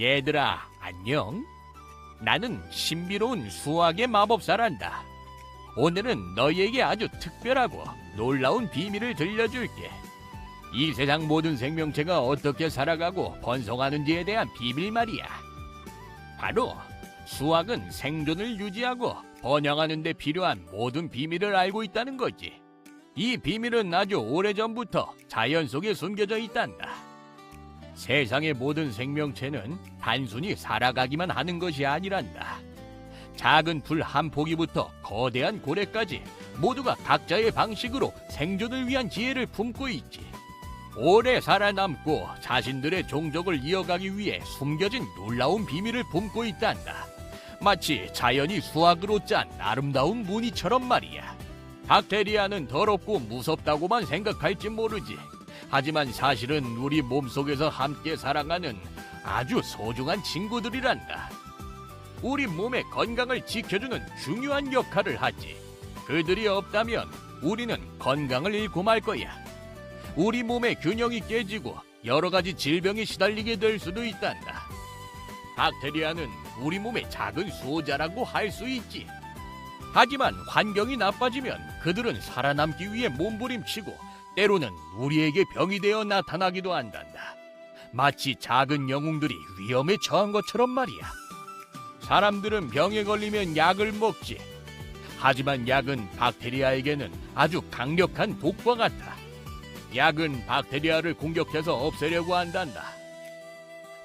얘들아, 안녕. 나는 신비로운 수학의 마법사란다. 오늘은 너희에게 아주 특별하고 놀라운 비밀을 들려줄게. 이 세상 모든 생명체가 어떻게 살아가고 번성하는지에 대한 비밀 말이야. 바로 수학은 생존을 유지하고 번영하는 데 필요한 모든 비밀을 알고 있다는 거지. 이 비밀은 아주 오래전부터 자연 속에 숨겨져 있단다. 세상의 모든 생명체는 단순히 살아가기만 하는 것이 아니란다. 작은 풀한 포기부터 거대한 고래까지 모두가 각자의 방식으로 생존을 위한 지혜를 품고 있지. 오래 살아남고 자신들의 종족을 이어가기 위해 숨겨진 놀라운 비밀을 품고 있단다. 마치 자연이 수학으로 짠 아름다운 무늬처럼 말이야. 박테리아는 더럽고 무섭다고만 생각할지 모르지. 하지만 사실은 우리 몸속에서 함께 살아가는 아주 소중한 친구들이란다. 우리 몸의 건강을 지켜주는 중요한 역할을 하지. 그들이 없다면 우리는 건강을 잃고 말 거야. 우리 몸의 균형이 깨지고 여러 가지 질병에 시달리게 될 수도 있단다. 박테리아는 우리 몸의 작은 수호자라고 할 수 있지. 하지만 환경이 나빠지면 그들은 살아남기 위해 몸부림치고 때로는 우리에게 병이 되어 나타나기도 한단다. 마치 작은 영웅들이 위험에 처한 것처럼 말이야. 사람들은 병에 걸리면 약을 먹지. 하지만 약은 박테리아에게는 아주 강력한 독과 같아. 약은 박테리아를 공격해서 없애려고 한단다.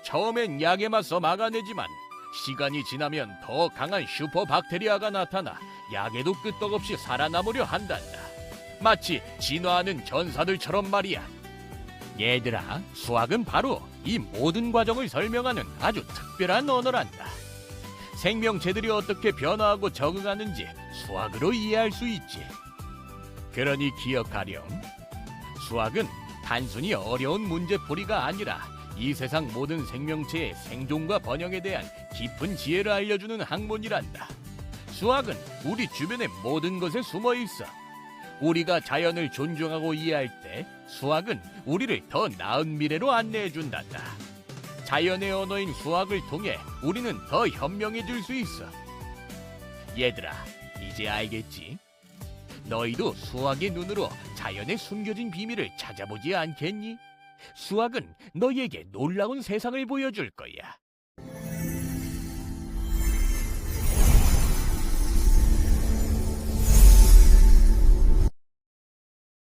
처음엔 약에 맞서 막아내지만 시간이 지나면 더 강한 슈퍼 박테리아가 나타나 약에도 끄떡없이 살아남으려 한단다. 마치 진화하는 전사들처럼 말이야. 얘들아, 수학은 바로 이 모든 과정을 설명하는 아주 특별한 언어란다. 생명체들이 어떻게 변화하고 적응하는지 수학으로 이해할 수 있지. 그러니 기억하렴. 수학은 단순히 어려운 문제풀이가 아니라 이 세상 모든 생명체의 생존과 번영에 대한 깊은 지혜를 알려주는 학문이란다. 수학은 우리 주변의 모든 것에 숨어 있어. 우리가 자연을 존중하고 이해할 때 수학은 우리를 더 나은 미래로 안내해 준단다. 자연의 언어인 수학을 통해 우리는 더 현명해질 수 있어. 얘들아, 이제 알겠지? 너희도 수학의 눈으로 자연의 숨겨진 비밀을 찾아보지 않겠니? 수학은 너희에게 놀라운 세상을 보여줄 거야.